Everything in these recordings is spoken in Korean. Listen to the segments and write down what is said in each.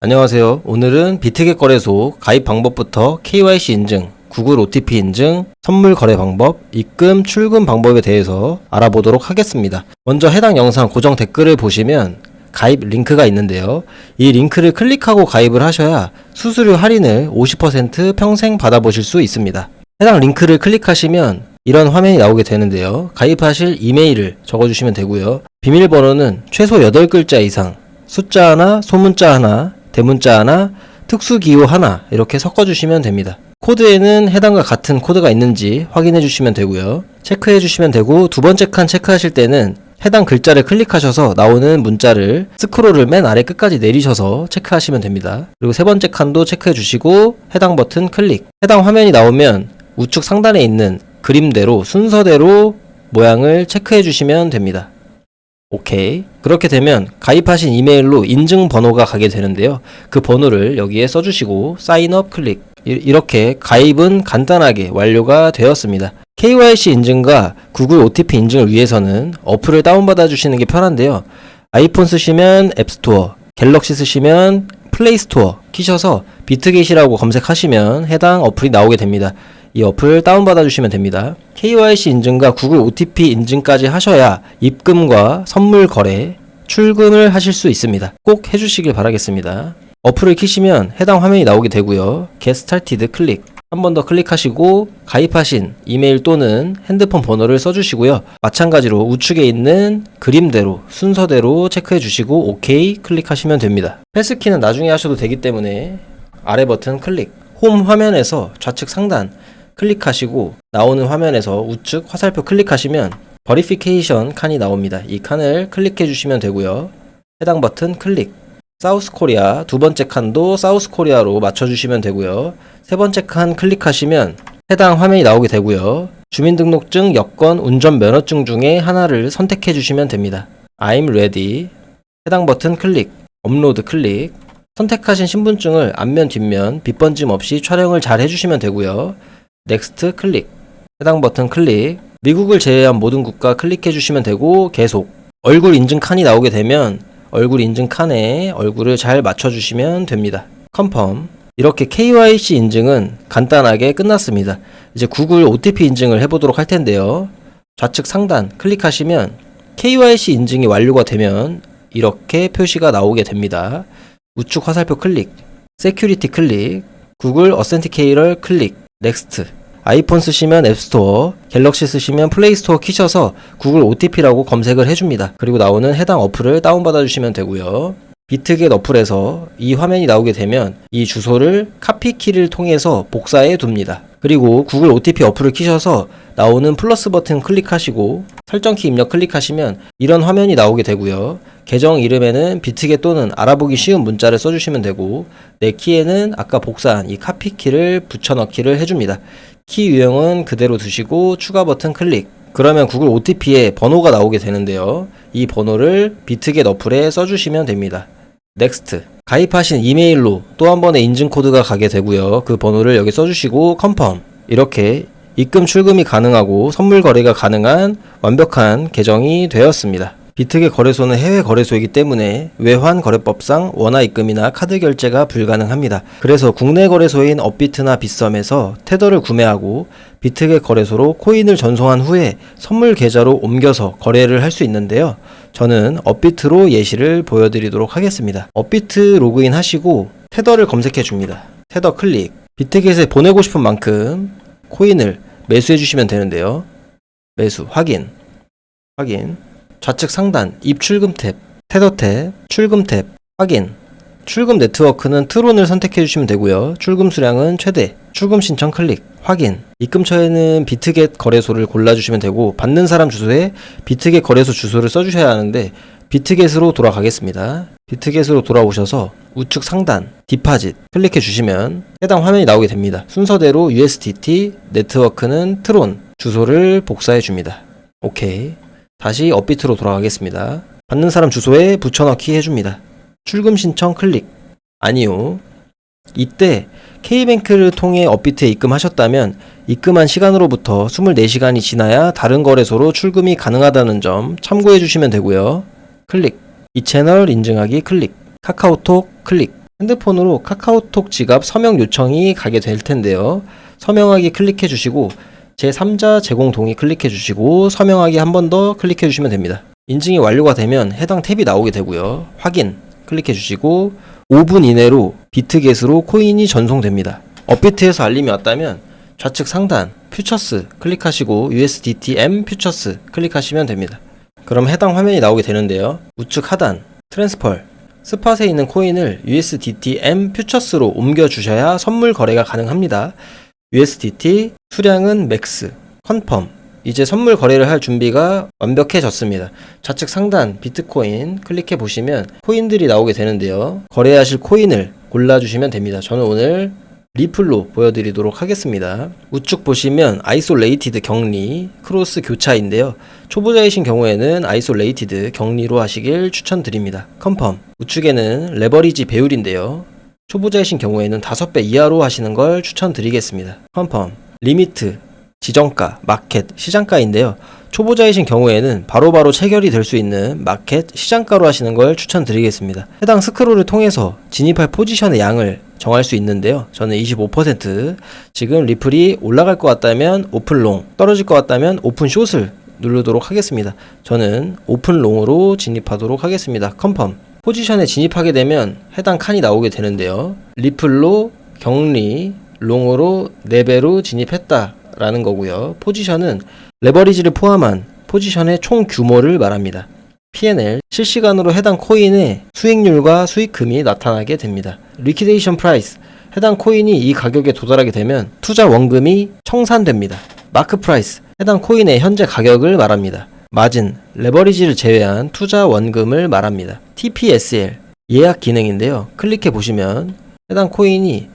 안녕하세요. 오늘은 비트겟 거래소 가입 방법부터 KYC 인증, 구글 OTP 인증, 선물 거래 방법, 입금, 출금 방법에 대해서 알아보도록 하겠습니다. 먼저 해당 영상 고정 댓글을 보시면 가입 링크가 있는데요. 이 링크를 클릭하고 가입을 하셔야 수수료 할인을 50% 평생 받아보실 수 있습니다. 해당 링크를 클릭하시면 이런 화면이 나오게 되는데요. 가입하실 이메일을 적어주시면 되고요. 비밀번호는 최소 8글자 이상, 숫자 하나, 소문자 하나, 대문자 하나, 특수기호 하나 이렇게 섞어주시면 됩니다. 코드에는 해당과 같은 코드가 있는지 확인해 주시면 되고요. 체크해 주시면 되고 두 번째 칸 체크하실 때는 해당 글자를 클릭하셔서 나오는 문자를 스크롤을 맨 아래 끝까지 내리셔서 체크하시면 됩니다. 그리고 세 번째 칸도 체크해 주시고 해당 버튼 클릭. 해당 화면이 나오면 우측 상단에 있는 그림대로 순서대로 모양을 체크해 주시면 됩니다. 오케이. 그렇게 되면 가입하신 이메일로 인증 번호가 가게 되는데요. 그 번호를 여기에 써주시고 사인업 클릭. 이- 이렇게 가입은 간단하게 완료가 되었습니다. KYC 인증과 구글 OTP 인증을 위해서는 어플을 다운받아 주시는 게 편한데요. 아이폰 쓰시면 앱스토어, 갤럭시 쓰시면 플레이스토어 키셔서 비트겟이라고 검색하시면 해당 어플이 나오게 됩니다. 이 어플 다운받아 주시면 됩니다. KYC 인증과 구글 OTP 인증까지 하셔야 입금과 선물 거래, 출금을 하실 수 있습니다. 꼭 해주시길 바라겠습니다. 어플을 키시면 해당 화면이 나오게 되고요. Get Started 클릭. 한 번 더 클릭하시고 가입하신 이메일 또는 핸드폰 번호를 써주시고요. 마찬가지로 우측에 있는 그림대로 순서대로 체크해 주시고 OK 클릭하시면 됩니다. 패스키는 나중에 하셔도 되기 때문에 아래 버튼 클릭. 홈 화면에서 좌측 상단 클릭하시고 나오는 화면에서 우측 화살표 클릭하시면 버리피케이션 칸이 나옵니다. 이 칸을 클릭해 주시면 되고요. 해당 버튼 클릭. 사우스 코리아 두 번째 칸도 사우스 코리아로 맞춰 주시면 되고요. 세 번째 칸 클릭하시면 해당 화면이 나오게 되고요. 주민등록증, 여권, 운전면허증 중에 하나를 선택해 주시면 됩니다. I'm ready. 해당 버튼 클릭. 업로드 클릭. 선택하신 신분증을 앞면 뒷면 빗번짐 없이 촬영을 잘 해주시면 되고요. 넥스트 클릭. 해당 버튼 클릭. 미국을 제외한 모든 국가 클릭해 주시면 되고 계속. 얼굴 인증 칸이 나오게 되면 얼굴 인증 칸에 얼굴을 잘 맞춰 주시면 됩니다. 컨펌. 이렇게 KYC 인증은 간단하게 끝났습니다. 이제 구글 OTP 인증을 해보도록 할 텐데요. 좌측 상단 클릭하시면 KYC 인증이 완료가 되면 이렇게 표시가 나오게 됩니다. 우측 화살표 클릭, 세큐리티 클릭, 구글 어센티케이터 클릭, 넥스트. 아이폰 쓰시면 앱스토어, 갤럭시 쓰시면 플레이스토어 키셔서 구글 OTP라고 검색을 해줍니다. 그리고 나오는 해당 어플을 다운받아 주시면 되고요. 비트겟 어플에서 이 화면이 나오게 되면 이 주소를 카피 키를 통해서 복사해 둡니다. 그리고 구글 OTP 어플을 키셔서 나오는 플러스 버튼 클릭하시고 설정키 입력 클릭하시면 이런 화면이 나오게 되고요. 계정 이름에는 비트겟 또는 알아보기 쉬운 문자를 써주시면 되고 내 키에는 아까 복사한 이 카피 키를 붙여넣기를 해줍니다. 키 유형은 그대로 두시고 추가 버튼 클릭. 그러면 구글 OTP에 번호가 나오게 되는데요. 이 번호를 비트겟 어플에 써주시면 됩니다. 넥스트. 가입하신 이메일로 또 한 번의 인증 코드가 가게 되고요. 그 번호를 여기 써주시고 컨펌. 이렇게 입금 출금이 가능하고 선물 거래가 가능한 완벽한 계정이 되었습니다. 비트겟 거래소는 해외 거래소이기 때문에 외환 거래법상 원화 입금이나 카드 결제가 불가능합니다. 그래서 국내 거래소인 업비트나 빗썸에서 테더를 구매하고 비트겟 거래소로 코인을 전송한 후에 선물 계좌로 옮겨서 거래를 할 수 있는데요. 저는 업비트로 예시를 보여드리도록 하겠습니다. 업비트 로그인 하시고 테더를 검색해 줍니다. 테더 클릭. 비트겟에 보내고 싶은 만큼 코인을 매수해 주시면 되는데요. 매수 확인. 확인. 좌측 상단 입출금 탭, 테더 탭, 출금 탭, 확인. 출금 네트워크는 트론을 선택해 주시면 되고요. 출금 수량은 최대. 출금 신청 클릭. 확인. 입금처에는 비트겟 거래소를 골라주시면 되고 받는 사람 주소에 비트겟 거래소 주소를 써주셔야 하는데 비트겟으로 돌아가겠습니다. 비트겟으로 돌아오셔서 우측 상단 디파짓 클릭해 주시면 해당 화면이 나오게 됩니다. 순서대로 USDT 네트워크는 트론 주소를 복사해 줍니다. 오케이. 다시 업비트로 돌아가겠습니다. 받는 사람 주소에 붙여넣기 해줍니다. 출금 신청 클릭. 아니요. 이때 K뱅크를 통해 업비트에 입금하셨다면 입금한 시간으로부터 24시간이 지나야 다른 거래소로 출금이 가능하다는 점 참고해 주시면 되고요. 클릭. 이 채널 인증하기 클릭. 카카오톡 클릭. 핸드폰으로 카카오톡 지갑 서명 요청이 가게 될 텐데요. 서명하기 클릭해 주시고 제3자 제공 동의 클릭해 주시고 서명하기 한 번 더 클릭해 주시면 됩니다. 인증이 완료가 되면 해당 탭이 나오게 되고요. 확인 클릭해 주시고 5분 이내로 비트겟으로 코인이 전송됩니다. 업비트에서 알림이 왔다면 좌측 상단 퓨처스 클릭하시고 USDT M 퓨처스 클릭하시면 됩니다. 그럼 해당 화면이 나오게 되는데요. 우측 하단 트랜스펄 스팟에 있는 코인을 USDT M 퓨처스로 옮겨 주셔야 선물 거래가 가능합니다. USDT 수량은 맥스 컨펌 이제 선물 거래를 할 준비가 완벽해졌습니다. 좌측 상단 비트코인 클릭해 보시면 코인들이 나오게 되는데요. 거래하실 코인을 골라주시면 됩니다. 저는 오늘 리플로 보여드리도록 하겠습니다. 우측 보시면 아이솔레이티드 격리, 크로스 교차인데요. 초보자이신 경우에는 아이솔레이티드 격리로 하시길 추천드립니다. 컨펌. 우측에는 레버리지 배율인데요. 초보자이신 경우에는 5배 이하로 하시는 걸 추천드리겠습니다. 컨펌. 리미트, 지정가, 마켓, 시장가인데요. 초보자이신 경우에는 바로 바로 체결이 될 수 있는 마켓, 시장가로 하시는 걸 추천드리겠습니다. 해당 스크롤을 통해서 진입할 포지션의 양을 정할 수 있는데요. 저는 25% 지금 리플이 올라갈 것 같다면 오픈롱, 떨어질 것 같다면 오픈숏을 누르도록 하겠습니다. 저는 오픈롱으로 진입하도록 하겠습니다. 컨펌. 포지션에 진입하게 되면 해당 칸이 나오게 되는데요. 리플로 격리, 롱으로 4배로 진입했다라는 거고요. 포지션은 레버리지를 포함한 포지션의 총 규모를 말합니다. P&L 실시간으로 해당 코인의 수익률과 수익금이 나타나게 됩니다. 리퀴데이션 프라이스 해당 코인이 이 가격에 도달하게 되면 투자 원금이 청산됩니다. 마크 프라이스 해당 코인의 현재 가격을 말합니다. 마진 레버리지를 제외한 투자 원금을 말합니다. TPSL 예약 기능인데요. 클릭해 보시면 해당 코인이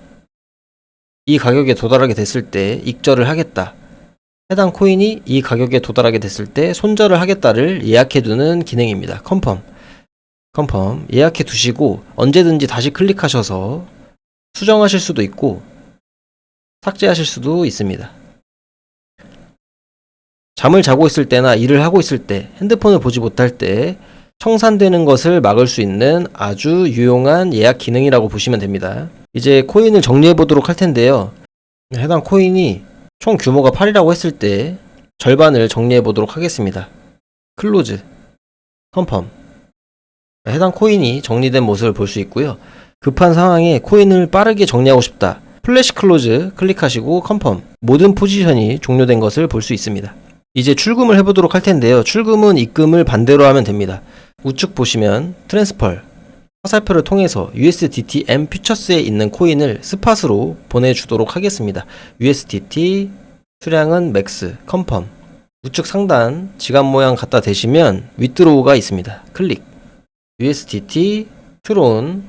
이 가격에 도달하게 됐을 때 익절을 하겠다. 해당 코인이 이 가격에 도달하게 됐을 때 손절을 하겠다를 예약해 두는 기능입니다. 컨펌. 컨펌. 예약해 두시고 언제든지 다시 클릭하셔서 수정하실 수도 있고 삭제하실 수도 있습니다. 잠을 자고 있을 때나 일을 하고 있을 때 핸드폰을 보지 못할 때 청산되는 것을 막을 수 있는 아주 유용한 예약 기능이라고 보시면 됩니다. 이제 코인을 정리해 보도록 할 텐데요. 해당 코인이 총 규모가 8이라고 했을 때 절반을 정리해 보도록 하겠습니다. 클로즈, 컨펌. 해당 코인이 정리된 모습을 볼 수 있고요. 급한 상황에 코인을 빠르게 정리하고 싶다. 플래시 클로즈 클릭하시고 컨펌. 모든 포지션이 종료된 것을 볼 수 있습니다. 이제 출금을 해보도록 할 텐데요. 출금은 입금을 반대로 하면 됩니다. 우측 보시면 트랜스펄 화살표를 통해서 USDT M 퓨처스에 있는 코인을 스팟으로 보내주도록 하겠습니다. USDT 수량은 맥스 컨펌 우측 상단 지갑 모양 갖다 대시면 윗드로우가 있습니다. 클릭 USDT 트론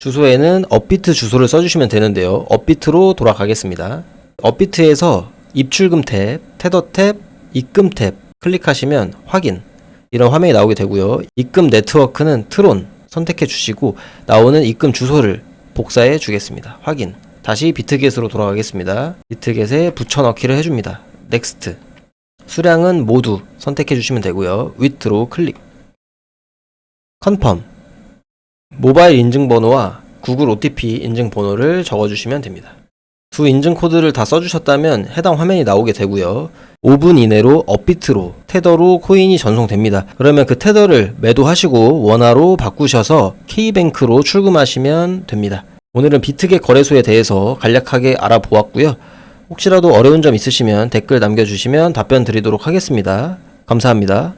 주소에는 업비트 주소를 써주시면 되는데요. 업비트로 돌아가겠습니다. 업비트에서 입출금 탭, 테더 탭, 입금 탭 클릭하시면 확인 이런 화면이 나오게 되고요. 입금 네트워크는 트론 선택해 주시고 나오는 입금 주소를 복사해 주겠습니다. 확인. 다시 비트겟으로 돌아가겠습니다. 비트겟에 붙여넣기를 해줍니다. 넥스트. 수량은 모두 선택해 주시면 되고요. 위트로 클릭. 컨펌. 모바일 인증번호와 구글 OTP 인증번호를 적어주시면 됩니다. 두 인증 코드를 다 써주셨다면 해당 화면이 나오게 되고요. 5분 이내로 업비트로 테더로 코인이 전송됩니다. 그러면 그 테더를 매도하시고 원화로 바꾸셔서 K뱅크로 출금하시면 됩니다. 오늘은 비트겟 거래소에 대해서 간략하게 알아보았고요. 혹시라도 어려운 점 있으시면 댓글 남겨주시면 답변 드리도록 하겠습니다. 감사합니다.